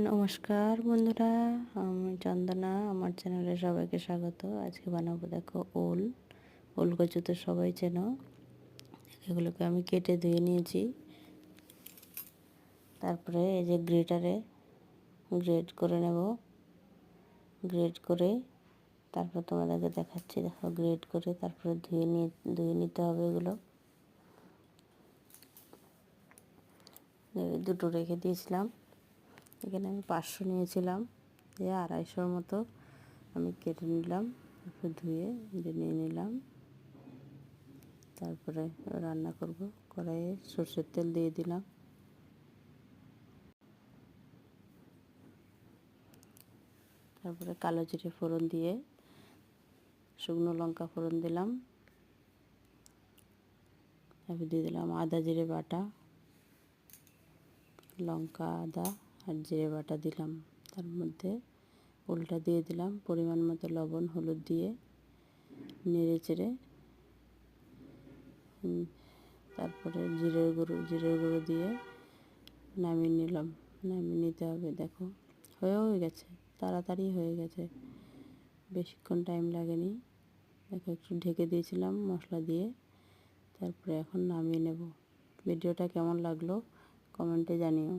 নমস্কার বন্ধুরা, আমি চন্দনা, আমার চ্যানেলে সবাইকে স্বাগত। আজকে বানাবো দেখো ওল ওল কচু তো সবাই চেনো। এগুলোকে আমি কেটে ধুয়ে নিয়েছি। তারপরে এই যে গ্রেটারে গ্রেড করে নেব। গ্রেড করে তারপর তোমাদেরকে দেখাচ্ছি। দেখো গ্রেড করে তারপরে ধুয়ে নিয়ে, ধুয়ে নিতে হবে এগুলো। দুটো রেখে দিয়েছিলাম। এখানে আমি পাঁচশো নিয়েছিলাম। দিয়ে আড়াইশোর মতো আমি কেটে নিলাম, একটু ধুয়ে নিয়ে নিলাম। তারপরে রান্না করব, কড়াইয়ে সর্ষের তেল দিয়ে দিলাম। তারপরে কালো জিরে ফোড়ন দিয়ে শুকনো লঙ্কা ফোড়ন দিলাম। তারপর দিয়ে দিলাম আদা জিরে বাটা, লঙ্কা, আদা আর জিরে বাটা দিলাম। তার মধ্যে উলটা দিয়ে দিলাম। পরিমাণ মতো লবণ, হলুদ দিয়ে নেড়ে চেড়ে। তারপরে জিরের গুঁড়ো জিরের গুঁড়ো দিয়ে নামিয়ে নিলাম। নামিয়ে নিতে হবে, দেখো। হয়েও গেছে, তাড়াতাড়ি হয়ে গেছে। বেশিক্ষণ টাইম লাগেনি। দেখো, একটু ঢেকে দিয়েছিলাম মশলা দিয়ে। তারপরে এখন নামিয়ে নেব। ভিডিওটা কেমন লাগল? কমেন্টে জানিও।